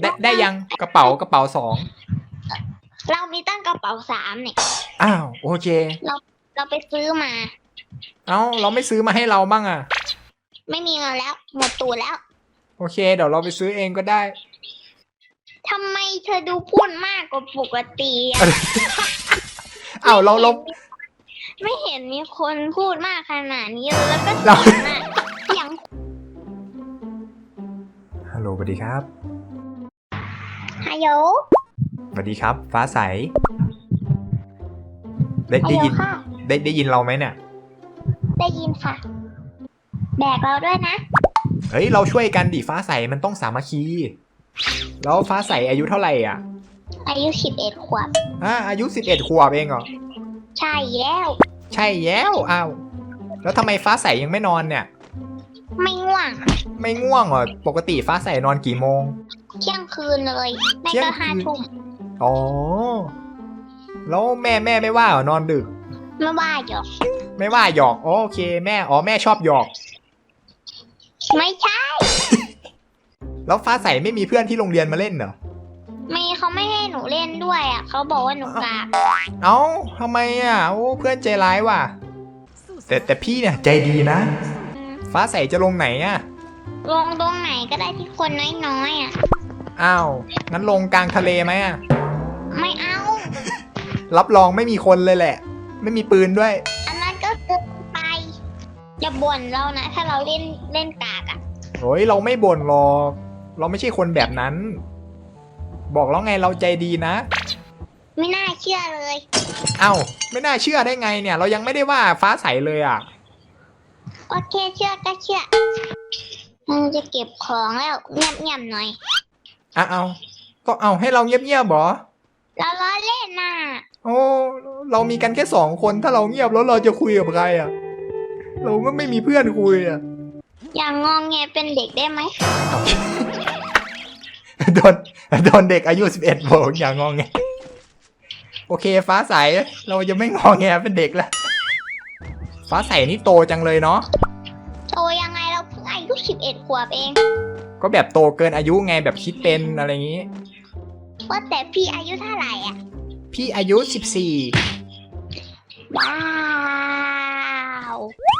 ได้ได้ยังกระเป๋ากระเป๋าสองเรามีตั้งกระเป๋าสามเนี่ย อ้าวโอเคเราไปซื้อมา เอ้าเราไม่ซื้อมาให้เราบ้างอะ ไม่มีเงินแล้ว หมดตัวแล้ว โอเค เดี๋ยวเราไปซื้อเองก็ได้ทำไมเธอดูพูดมากกว่าปกติอะอ้าวเราเราไม่เห็นมีคนพูดมากขนาดนี้เลยแล้วก็เราเสียงอะเสียงฮัลโหลสวัสดีครับฮัล โหลสวัสดีครับ ฟ้าใส ได้ฮัลได้โหลยิน ค่ะ ได้ได้ยินเราไหมเนี่ย ได้ยินค่ะ แบกเราด้วยนะ เฮ้ย เราช่วยกันดิฟ้าใสมันต้องสามัคคี แล้วฟ้าใสอายุเท่าไหร่อะ อายุสิบเอ็ดขวบ อ่าอายุสิบเอ็ดขวบเองเหรอ ใช่แล้ว ใช่แล้วอ้าวแล้วทำไมฟ้าใสยังไม่นอนเนี่ย ไม่ง่วง ไม่ง่วงเหรอ ปกติฟ้าใสนอนกี่โมง เที่ยงคืนเลยไม่เที่ยก็งคืนห้าทุ่มอ๋อ แล้วแม่แม่ไม่ว่าเหรอนอนดึก ไม่ว่าหรอกไม่ว่าหยอกอ๋อโอเคแม่อ๋อแม่ชอบหยอก ไม่ใช่ แล้วฟ้าใสไม่มีเพื่อนที่โรงเรียนมาเล่นเหรอ มีเขาไม่ให้หนูเล่นด้วยอะเขาบอกว่าหนูกากเอ้าทำไมอะโอ้เพื่อนใจร้ายว่ะ แต่แต่พี่เนี่ยใจดีนะอืมฟ้าใสจะลงไหนอะ ลงตรงไหนก็ได้ที่คนน้อยๆอะ อ้าว งั้นลงกลางทะเลไหมอะไม่เอา รับรองไม่มีคนเลยแหละ ไม่มีปืนด้วย อันนั้นก็เกินไปอย่าบ่นเรานะ ถ้าเราเล่นเล่นกากอะโอ้ยเราไม่บ่นหรอก เราไม่ใช่คนแบบนั้น บอกแล้วไงเราใจดีนะ ไม่น่าเชื่อเลย เอ้า ไม่น่าเชื่อได้ไงเนี่ย เรายังไม่ได้ว่าฟ้าใสเลยอะ โอเคเชื่อก็เชื่อมันจะเก็บของแล้วเงียบๆหน่อย อะเอา ก็เอาให้เราเงียบๆบอเราล้อเล่นน่ะ โอ้เรามีกันแค่สองคนถ้าเราเงียบแล้วเราจะคุยกับใครอะ เราก็ไม่มีเพื่อนคุยอะ อย่างงองแงเป็นเด็กได้ไหมโดนโดนเด็กอายุสิบเอ็ดบอกอย่างงองแงโอเค ฟ้าใสเราจะไม่งองแงเป็นเด็กแล้วฟ้าใสนี่โตจังเลยเนาะโตยังไงเราเพิ่งอายุสิบเอ็ดขวบเอง ก็แบบโตเกินอายุไงแบบคิดเป็นอะไรอย่างนี้ ว่าแต่พี่อายุเท่าไหร่อะ พี่อายุสิบสี่ว้าว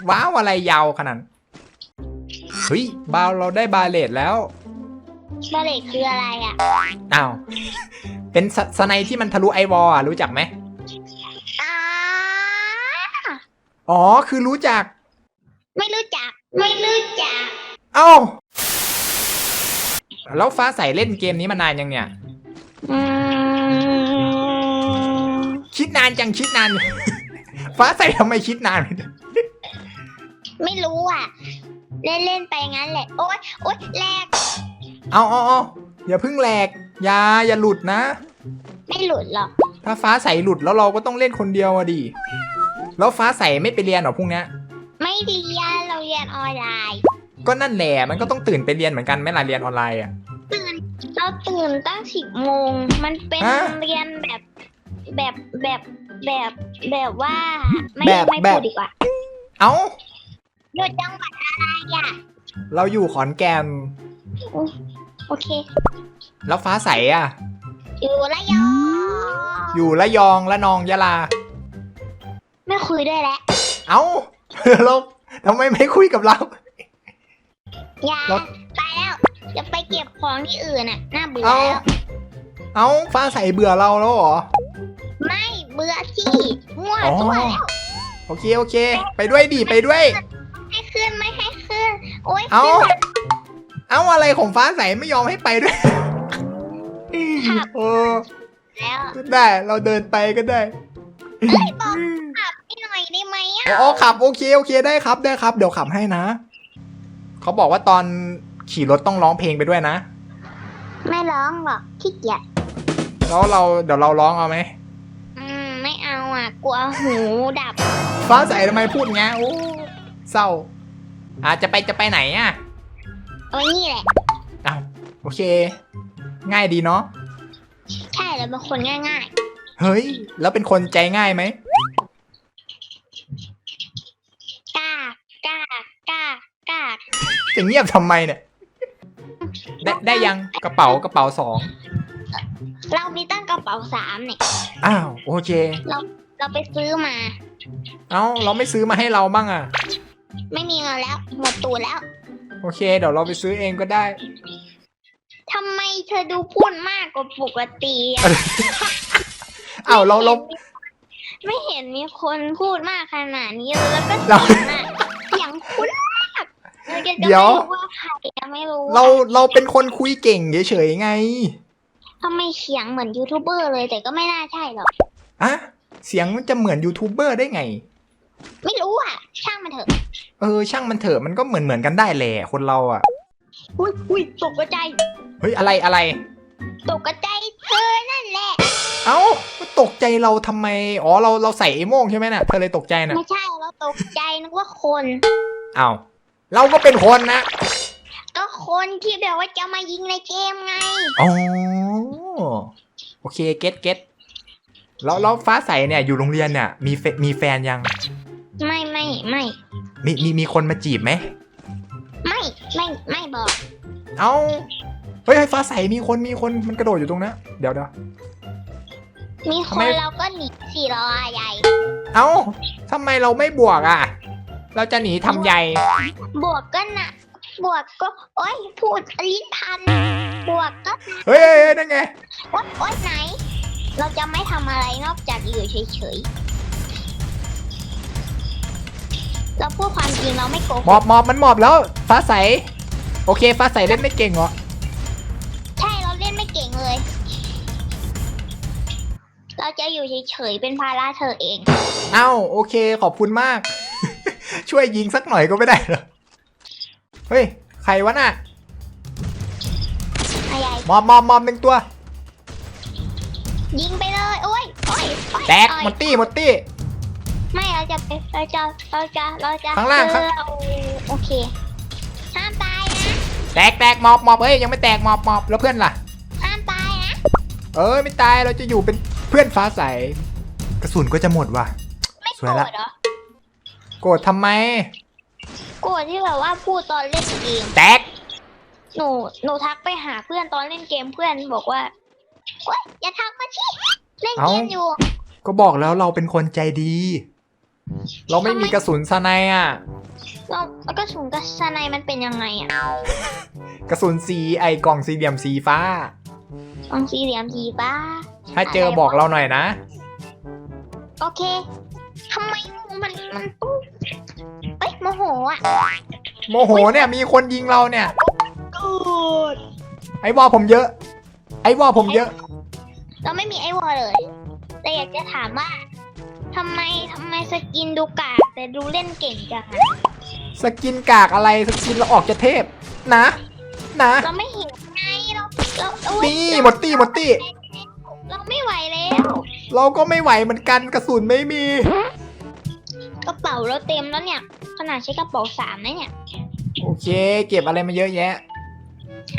ว้าวอะไรยาวขนาดนั้นเฮ้ยบาวเราได้บาเลตแล้วบาเล็คืออะไรอะอ้าวเป็นสสไนที่มันทะลุไอวอลอะรู้จักไหมอ่าอ๋อคือรู้จัก ไม่รู้จัก ไม่รู้จัก เอ้า แล้วฟ้าใสเล่นเกมนี้มานานยังเนี่ย อืมคิดนานจังคิดนาน ฟ้าใสทำไมคิดนาน ไม่รู้อะ เล่นเล่นๆไปงั้นแหละ โอ๊ยโอ๊ยแรกเอาเอาเอาอย่าเพิ่งแหลกอย่าอย่าหลุดนะ ไม่หลุดหรอก ถ้าฟ้าใสหลุดแล้วเราก็ต้องเล่นคนเดียวอะดิแล้วฟ้าใสไม่ไปเรียนเหรอพรุ่งเนี้ยไม่เรียนเราเรียนออนไลน์ ก็นั่นแหละมันก็ต้องตื่นไปเรียนเหมือนกันไหม่ล่ะเรียนออนไลน์อะ ตื่นเราตื่นตั้งสิบโมง มันเป็นฮะ เรียนแบบแบบแบบแบบแบบว่า ไม่แบบไม่แบบพูดดีกว่าเอ้า อยู่จังหวัดอะไรอะเราอยู่ขอนแก่นโอเค แล้วฟ้าใสอะ อยู่ระยองอยู่ระยองละนองยะลา ไม่คุยด้วยแล้วเอ้า เราทำไมไม่คุยกับเรา อย่าแล้วไปแล้วจะไปเก็บของที่อื่นน่ะน่าเบื่อเอ้าแล้วเอ้าฟ้าใสเบื่อเราแล้วเหรอ ไม่เบื่อที่มั่วอ๋อ ตัวแล้วโอเคโอเค ไปด้วยดิไปด้วย ให้ขึ้นไม่ให้ขึ้นโอ๊ยเอ้าขึ้นมา เอ้าอะไรของฟ้าใสไม่ยอมให้ไปด้วยขับโอ้แล้วได้ เราเดินไปก็ได้เอ้ยบอกขับให้หน่อยได้ไหมอะอ๋อขับโอเคโอเคได้ครับได้ครับ เดี๋ยวขับให้นะ เขาบอกว่าตอนขี่รถต้องร้องเพลงไปด้วยนะ ไม่ร้องหรอกขี้เกียจแล้วเราเดี๋ยวเราร้องเอาไหมอืมไม่เอาอะ กลัวหูดับ ฟ้าใสทำไมพูดงี้โอ้เศร้าอาจจะไปจะไปไหนอะเอานี่แหละ อ้าวโอเค ง่ายดีเนาะ ใช่แล้วเป็นคนง่ายเฮ้ย แล้วเป็นคนใจง่ายไหม ๆกล้ากล้ากล้ากล้า จะเงียบทำไมเนี่ย ได้ได้ยังกระเป๋ากระเป๋าสองเรามีตั้งกระเป๋าสามเนี่ย อ้าวโอเค เราเราไปซื้อมา เอ้าเราไม่ซื้อมาให้เราบ้างอะ ไม่มีเงินแล้ว หมดตูแล้วโอเค เดี๋ยวเราไปซื้อเองก็ได้ ทำไมเธอดูพูดมากกว่าปกติอะอ้าวเราเรา ไม่เห็นมีคนพูดมากขนาดนี้เลยแล้วก็เรา เสียงอะ เราจะเดี๋ยวไม่รู้ว่าใครอะไม่รู้เราเราเป็นคนคุยเก่งเฉยๆไงทำไมเสียงเหมือนยูทูบเบอร์เลยแต่ก็ไม่น่าใช่หรอก อะเสียงมันจะเหมือนยูทูบเบอร์ได้ไง ไม่รู้อะ ช่างมันเถอะ เออช่างมันเถอะมันก็เหมือนเหมือนกันได้แหละคนเราอะอุ้ยอุ้ยตกกระใจายเฮ้ยอะไรอะไร ตกกระใจายเธอนั่นแหละ เอ้ามาตกใจเราทำไมอ๋อเราเราใส่ไอ้โม่งใช่ไหมน่ะเธอเลยตกใจน่ะไม่ใช่เราตกใจนึกว่าคนอ้าว เราก็เป็นคนนะ ก็คนที่แบบว่าจะมายิงในเกมไง อ๋อ โอเค เก็ตเก็ตแล้วแล้วฟ้าใสเนี่ยอยู่โรงเรียนเนี่ยมีแฟมีแฟนยัง ไม่ไม่ไม่ มีมีมีคนมาจีบไหม ไม่ไม่ไม่บอก เอ้าเฮ้ยเฮ้ยฟ้าใสมีคนมีคนมันกระโดดอยู่ตรงนั้นเดี๋ยวเดี๋ยว มีคทำไม นเราก็หนีสี่รอใหญ่เอ้าทำไมเราไม่บวกอะ เราจะหนีทำใหญ่บวกก็หนักบวกก็ โอ๊ยพูดลิ้นพัน บวกก็เฮ้ยเฮ้ยเฮ้ยนั่นไงโอ๊ยโอ๊ยไหน เราจะไม่ทำอะไรนอกจากอยู่เฉยๆ เราพูดความจริงเราไม่โกหมหอกบหมอบมันหมอบแล้ว ฟ้าใส โอเค ฟ้าใสเล่นไม่เก่งเหรอ ใช่เราเล่นไม่เก่งเลย เราจะอยู่เฉยๆเป็นภาระเธอเอง เอ้าโอเคขอบคุณมาก ช่วยยิงสักหน่อยก็ไม่ได้เหรอ เฮ้ย ใครวะน่ะอะไรหมอบหมอบหมอบหนึ่งตัว ยิงไปเลยโอ๊ยโอ๊ยโอ๊ยแตกโอ๊ยหมดตี้หมดตี้ ไม่เราจะไปเราจะเราจะเราจะข้างล่างข้างเออโอเคห้ามตายนะแตกแตกหมอบหมอบเอ้ยยังไม่แตกหมอบหมอบแล้วเพื่อนล่ะ ห้ามตายนะเอ้ยไม่ตายเราจะอยู่เป็นเพื่อนฟ้าใส กระสุนก็จะหมดว่ะ ไม่สโกวยรละ ธเหรอ โกรธทำไม โกรธที่แบบว่าพูดตอนเล่นเกม แตก หนูหนูทักไปหาเพื่อนตอนเล่นเกมเพื่อนบอกว่าโอ๊ยอย่าทักมาที่เล่นเกมอยู่ ก็บอกแล้วเราเป็นคนใจดี เราไม่มีกระสุนสไนอะเราแล้วก็ถุงกระสนายมันเป็นยังไงอะกระสุนสีไอกล่องสี่เหลี่ยมสีฟ้าลองสี่เหลี่ยมสีฟ้า ถ้าเจอบอกเราหน่อยนะ โอเคทำไมมันมันตู้เอ้ย โมโหอะโมโหเนี่ยมีคนยิงเราเนี่ยกูดไอ้วอผมเยอะ ไอ้วอผมเยอะ เราไม่มีไอวอลเลยแต่อยากจะถามว่าทำไมทำไมสกินดูกากแต่ดูเล่นเก่งจังอะสกินกากอะไรสกินเราออกจะเทพ นะ นะ เราไม่เห็นไงเราเราโอ๊ยนี่หมดตี้หมดตี้ เราไม่ไหวแล้ว เราก็ไม่ไหวเหมือนกันกระสุนไม่มี กระเป๋าเราเต็มแล้วเนี่ย ขนาดใช้กระเป๋าสามนะเนี่ยโอเค เก็บอะไรมาเยอะแยะ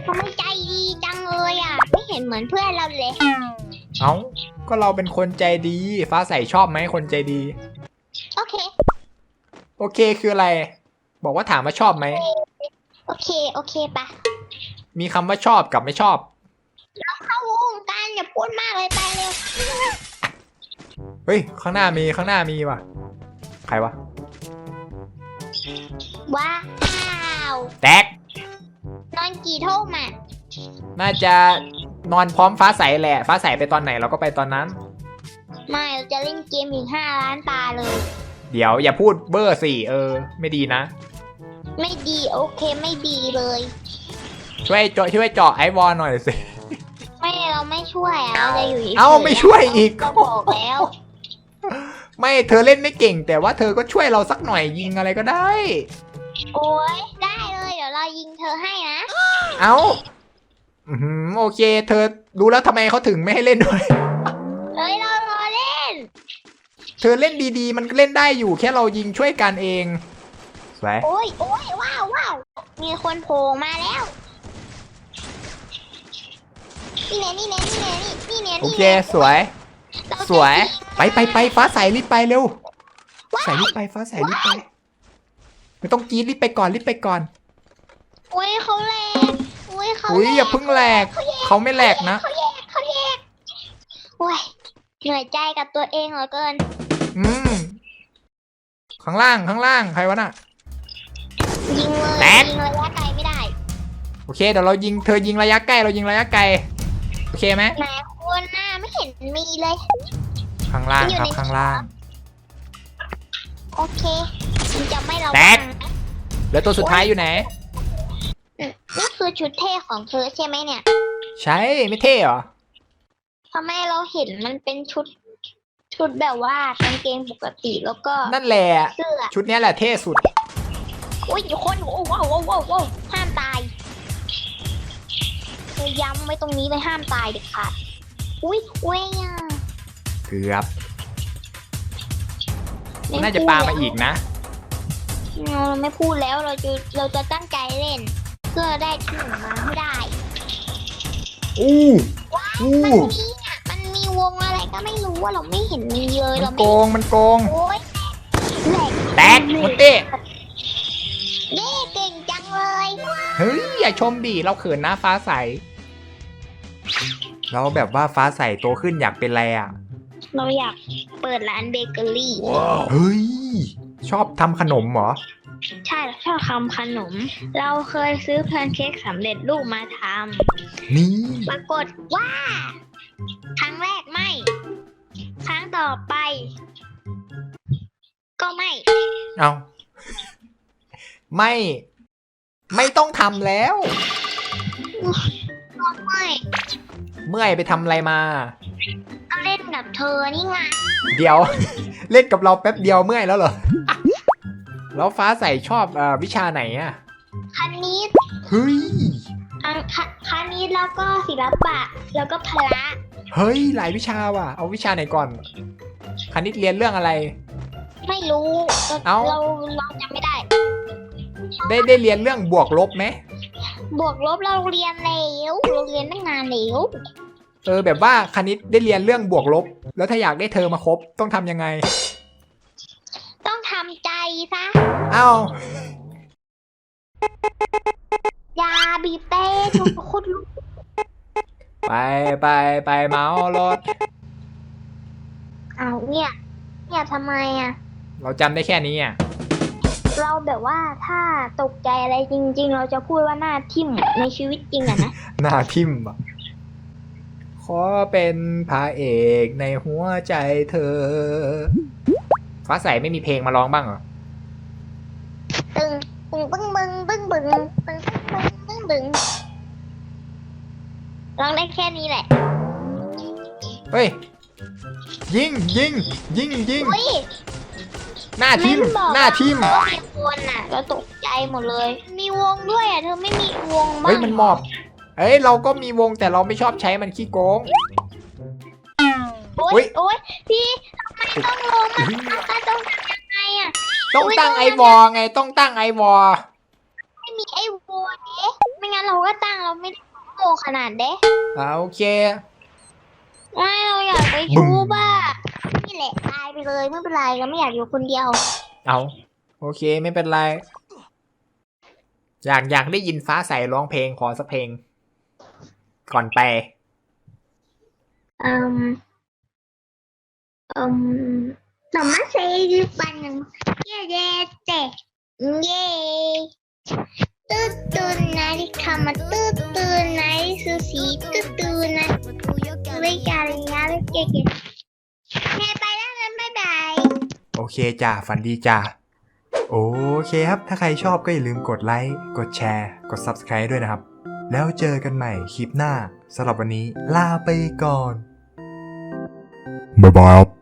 ทำไมใจดีจังเลยอะ ไม่เห็นเหมือนเพื่อนเราเลย เอ้า ก็เราเป็นคนใจดี ฟ้าใสชอบไหมคนใจดี โอเค โอเคคืออะไร บอกว่าถามว่าชอบไหม โอเค โอเคปะมีคำว่าชอบกับไม่ชอบ เข้าวงการอย่าพูดมากเลยไปเร็ว เฮ้ย ข้างหน้ามีข้างหน้ามีว่ะ ใครวะ ว้าวแตก นอนกี่ทุ่มอะน่าจะนอนพร้อมฟ้าใสแหละ ฟ้าใสไปตอนไหนเราก็ไปตอนนั้น ไม่เราจะเล่นเกมอีกห้าล้านตาเลย เดี๋ยวอย่าพูดเบอร์สี่เออ ไม่ดีนะ ไม่ดีโอเคไม่ดีเลย ช่วยเจาะช่วยเจาะไอวอลหน่อยสิ ไม่เราไม่ช่วยอะเราจะอยู่ฉยๆเอ้าไม่ช่วยอีก ก็บอกแล้ว ไม่เธอเล่นไม่เก่ง แต่ว่าเธอก็ช่วยเราสักหน่อยยิงอะไรก็ได้ โอ้ยได้เลยเดี๋ยวเรายิงเธอให้นะเอ้าอือหือโอเค เธอรู้แล้วทำไมเขาถึงไม่ให้เล่นด้วย เฮ้ยเรารอเล่นเธอเล่นดีๆ มันก็เล่นได้อยู่แค่เรายิงช่วยกันเองสวย โอ้ยโอ้ยว้าวว้าวมีคนโผล่มาแล้วนี่แน่นี่แน่นี่แน่นี่นี่แน่โอนี่เค แน่สวยเราจะ สวย ไปไปไปฟ้าใสรีบไปเร็ว ใสรีบไปฟ้าใสรีบไปไม่ต้องกรีดรีบไปก่อนรีบไปก่อนโอ้ยเขาแรงอุ้ยเขาอุ้ยอย่าเพิ่งแหลกเขาไม่แหลกนะเขาแยกเขาแยกโอ้ยเหนื่อยใจกับตัวเองเหลือเกิน อืมข้างล่างข้างล่างใครวะน่ะยิงเลยแตกยิงระยะไกลไม่ได้ โอเคเดี๋ยวเรายิงเธอยิงระยะใกล้เรายิงระยะไกลโอเคไหม ไหนคนหน้าไม่เห็นมีเลย ข้างล่างอยู่ครับในข้างล่าง โอเคมันจะไม่ระแตวัก งนะแล้วตัวสุดท้ายอยู่ไหนอืมนี่คือชุดเท่ของเธอใช่ไหมเนี่ยใช่ไม่เท่เหรอ ทำไมเราเห็นมันเป็นชุด ชุดแบบว่ากางเกงปกติแล้วก็นั่นแหละ เสื้อ ชุดเนี้ยแหละเท่สุด อุ้ยคนโอ้ว้าวว้าวว้าวว้าวห้ามตายเธอย้ำไว้ตรงนี้เลยห้ามตายเด็ดขาด อุ้ยเว้ยอะเกือบน่าจะปามาอีกนะเราไม่พูดแล้วเราจะเราจะตั้งใจเล่น เพื่อได้ที่หนึ่งมาให้ได้อู้อู้มันมีอะมันมีวงอะไรก็ไม่รู้ว่าเราไม่เห็นมีเลยมัเรานไม่โกงมันโกง โอ้ยแหลกแตกหมดเต้เย้เก่งจังเลย เฮ้ยอย่าชมดิเราเขินนะฟ้าใส เราแบบว่าฟ้าใสโตขึ้นอยากเป็นอะไรอะ เราอยากเปิดร้านเบเกอรี่ เฮ้ย ชอบทำขนมเหรอ ใช่เราชอบทำขนม เราเคยซื้อแพนเค้กสำเร็จรูปมาทนี่ำปรากฏว่า ครั้งแรกไม่ ครั้งต่อไป ก็ไม่ เอา ไม่ ไม่ต้องทำแล้วก็ไม่ เมื่อยไปทำอะไรมาก็เล่นกับเธอนี่ไงเดี๋ยว เล่นกับเราแป๊บเดียวเมื่อยแล้วเหรอแล้วฟ้าใสชอบเออวิชาไหนอะคณิตเฮ้ยอังคคณิตแล้วก็ศิลปะแล้วก็พละเฮ้ยหลายวิชาว่ะ เอาวิชาไหนก่อนคณิตเรียนเรื่องอะไร ไม่รู้เราเอ้าเราเราจำไม่ได้ ได้ได้เรียนเรื่องบวกลบไหม บวกลบเราเรียนแล้วเราเรียนตั้งนานแล้วเออแบบว่าคณิตได้เรียนเรื่องบวกลบ แล้วถ้าอยากได้เธอมาคบต้องทำยังไง ต้องทำใจซะเอ้าอย่าบีบเต้ทุกคนรู้ไปไปไปเมารถ เอาเนี่ย เนี่ยทำไมอะ เราจำได้แค่นี้อะ เราแบบว่าถ้าตกใจอะไรจริง ๆ เราจะพูดว่าหน้าทิ่มในชีวิตจริงอะนะหน้าทิมอะขอเป็นพระเอกในหัวใจเธอ ฟ้าใสไม่มีเพลงมาร้องบ้างเหรอตึงตึงบึ้งบึ้งบึ้งบึ้งตึงบึ้งบึ้งบึ้งร้องได้แค่นี้แหละเฮ้ย ยิงยิงยิงยิงเฮ้ย หน้าทิมไม่บอก หน้าทิมว่ามีค นอะเราตกใจหมดเลย มีวงด้วยอะเธอไม่มีวงบ้างเฮ้ยมันหมอบ เอ้ยเราก็มีวงแต่เราไม่ชอบใช้มันขี้โกง โอ๊เฮ้ยยโอ๊ยพี่ทำไมต้องลงอะถ้าต้องทำยังไงอะ ต้องตั้งไอวอไงต้องตั้งไอวอไม่มีไอ้วงเด้ไม่งั้นเราก็ตั้งเราไม่ได้โง่ขนาดเด้อ่าโอเค ไม่เราอยากไปชูบ้านี่แหละตายไปเลยไม่เป็นไรเราไม่อยากอยู่คนเดียว เอา โอเคไม่เป็นไร อยากอยากได้ยินฟ้าใสร้องเพลงขอสักเพลง ก่อนไปอืมอืมต่อมาเซยูปันหนึ่งเย่เย่เจ๊เย่ตื้อตื้อนาฬิกามาตื้อตื้อนาฬิกาสีตื้อตื้อนะไม่การยาไม่เก่งแม่ไปแล้วนะบ๊ายบาย โอเคจ้าฝันดีจ้า โอเคครับ ถ้าใครชอบก็อย่าลืมกดไลค์ กดแชร์ กด Subscribe ด้วยนะครับ แล้วเจอกันใหม่คลิปหน้าสำหรับวันนี้ลาไปก่อน บ๊ายบายครับ